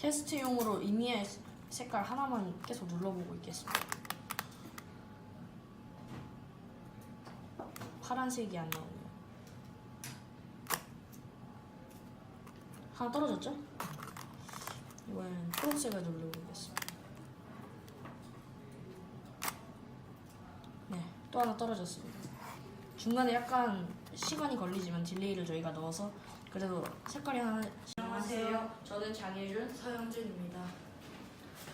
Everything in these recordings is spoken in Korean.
테스트용으로 이미의 색깔 하나만 계속 눌러보고 있겠습니다. 파란색이 안 나오네요. 하나 떨어졌죠? 이번엔 초록색을 눌러보겠습니다. 네, 또 하나 떨어졌습니다. 중간에 약간 시간이 걸리지만 딜레이를 저희가 넣어서 그래도 색깔이 하나 안녕하세요. 저는 장혜준, 서영준입니다.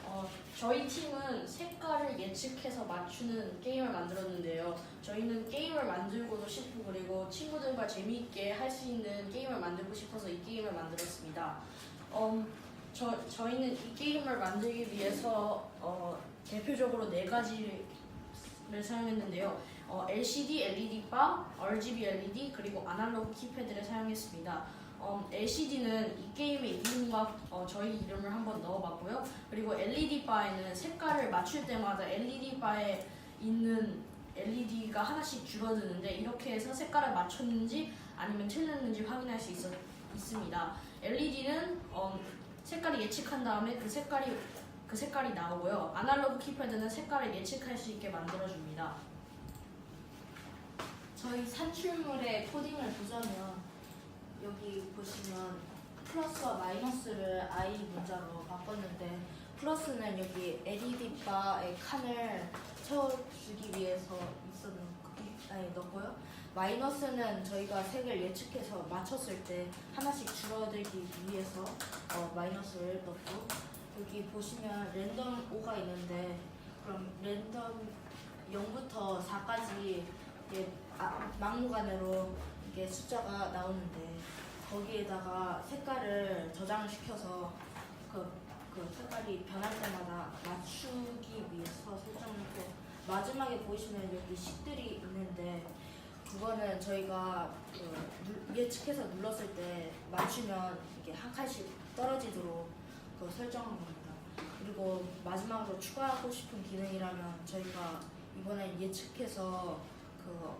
어, 저희 팀은 색깔을 예측해서 맞추는 게임을 만들었는데요. 저희는 게임을 만들고도 싶고 그리고 친구들과 재미있게 할 수 있는 게임을 만들고 싶어서 이 게임을 만들었습니다. 음, 저, 저희는 이 게임을 만들기 위해서 어, 대표적으로 네 가지 를 사용했는데요. 어, LCD, LED 바, RGB LED 그리고 아날로그 키패드를 사용했습니다. 어, LCD는 이 게임의 이름과 어, 저희 이름을 한번 넣어봤고요. 그리고 LED 바에는 색깔을 맞출 때마다 LED 바에 있는 LED가 하나씩 줄어드는데 이렇게 해서 색깔을 맞췄는지 아니면 틀렸는지 확인할 수 있어, 있습니다. LED는 어, 색깔을 예측한 다음에 그 색깔이 그 색깔이 나오고요. 아날로그 키패드는 색깔을 예측할 수 있게 만들어줍니다. 저희 산출물의 코딩을 보자면 여기 보시면 플러스와 마이너스를 i 문자로 바꿨는데 플러스는 여기 LED 바의 칸을 채워주기 위해서 있었는 아니 넣고요. 마이너스는 저희가 색을 예측해서 맞췄을 때 하나씩 줄어들기 위해서 어, 마이너스를 넣고 여기 보시면 랜덤 5가 있는데 그럼 랜덤 0부터 4까지 이게 아, 막무가내로 이게 숫자가 나오는데 거기에다가 색깔을 저장을 시켜서 그, 그 색깔이 변할 때마다 맞추기 위해서 설정했고 마지막에 보이시면 여기 식들이 있는데 그거는 저희가 그 눌- 예측해서 눌렀을 때 맞추면 이게 한 칸씩 떨어지도록 그 설정한 겁니다. 그리고 마지막으로 추가하고 싶은 기능이라면 저희가 이번에 예측해서 그,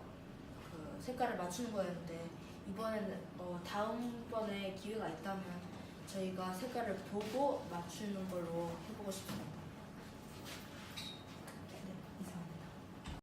그 색깔을 맞추는 거였는데 이번에는 어, 다음번에 기회가 있다면 저희가 색깔을 보고 맞추는 걸로 해보고 싶습니다.